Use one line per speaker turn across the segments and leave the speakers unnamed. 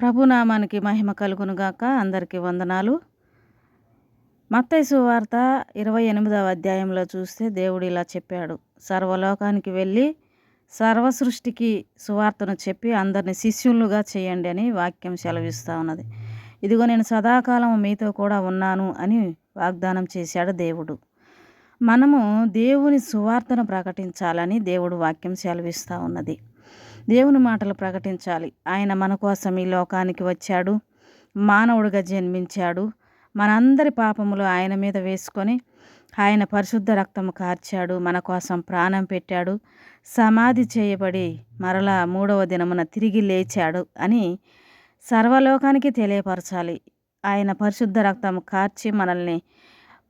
ప్రభునామానికి మహిమ కలుగునుగాక. అందరికీ వందనాలు. మత్తయ్య సువార్త ఇరవై ఎనిమిదవ అధ్యాయంలో చూస్తే దేవుడు ఇలా చెప్పాడు. సర్వలోకానికి వెళ్ళి సర్వ సృష్టికి సువార్తను చెప్పి అందరిని శిష్యులుగా చేయండి అని వాక్యం సెలవిస్తూ ఉన్నది. ఇదిగో నేను సదాకాలం మీతో కూడా ఉన్నాను అని వాగ్దానం చేశాడు దేవుడు. మనము దేవుని సువార్తను ప్రకటించాలని దేవుడు వాక్యం సెలవిస్తూ ఉన్నది. దేవుని మాటలు ప్రకటించాలి. ఆయన మన కోసం ఈ లోకానికి వచ్చాడు. మానవుడిగా జన్మించాడు. మనందరి పాపములు ఆయన మీద వేసుకొని ఆయన పరిశుద్ధ రక్తము కార్చాడు. మన కోసం ప్రాణం పెట్టాడు. సమాధి చేయబడి మరలా మూడవ దినమున తిరిగి లేచాడు అని సర్వలోకానికి తెలియపరచాలి. ఆయన పరిశుద్ధ రక్తము కార్చి మనల్ని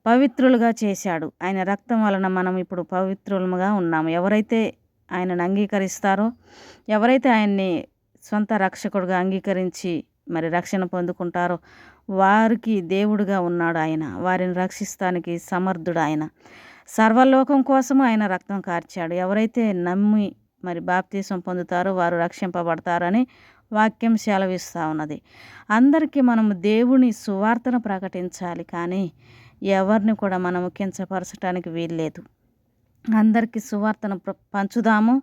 పవిత్రులుగా చేశాడు. ఆయన రక్తం వలన మనం ఇప్పుడు పవిత్రులుగా ఉన్నాము. ఎవరైతే ఆయనను అంగీకరిస్తారో? ఎవరైతే ఆయన్ని సొంత రక్షకుడుగా అంగీకరించి మరి రక్షణ పొందుకుంటారో వారికి దేవుడుగా ఉన్నాడు ఆయన. వారిని రక్షిస్తానికి సమర్థుడు ఆయన. సర్వలోకం కోసము ఆయన రక్తం కార్చాడు. ఎవరైతే నమ్మి మరి బాప్తీసం పొందుతారో వారు రక్షింపబడతారని వాక్యం సెలవిస్తూ ఉన్నది. అందరికీ మనము దేవుని సువార్తను ప్రకటించాలి కానీ ఎవరిని కూడా మనము కించపరచడానికి వీల్లేదు. అందరికీ సువార్తను పంచుదాము.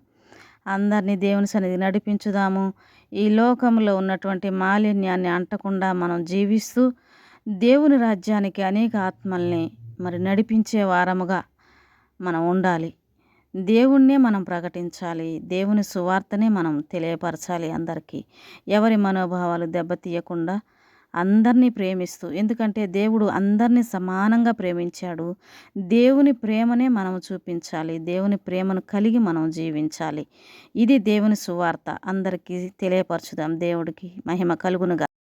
అందరినీ దేవుని సన్నిధి నడిపించుదాము. ఈ లోకంలో ఉన్నటువంటి మాలిన్యాన్ని అంటకుండా మనం జీవిస్తూ దేవుని రాజ్యానికి అనేక ఆత్మల్ని మరి నడిపించే వారముగా మనం ఉండాలి. దేవుణ్ణే మనం ప్రకటించాలి. దేవుని సువార్తనే మనం తెలియపరచాలి అందరికీ. ఎవరి మనోభావాలు దెబ్బతీయకుండా అందరినీ ప్రేమిస్తూ ఎందుకంటే దేవుడు అందరినీ సమానంగా ప్రేమించాడు. దేవుని ప్రేమనే మనం చూపించాలి. దేవుని ప్రేమను కలిగి మనం జీవించాలి. ఇది దేవుని సువార్త. అందరికీ తెలియపరచుదాం. దేవుడికి మహిమ కలుగునుగా.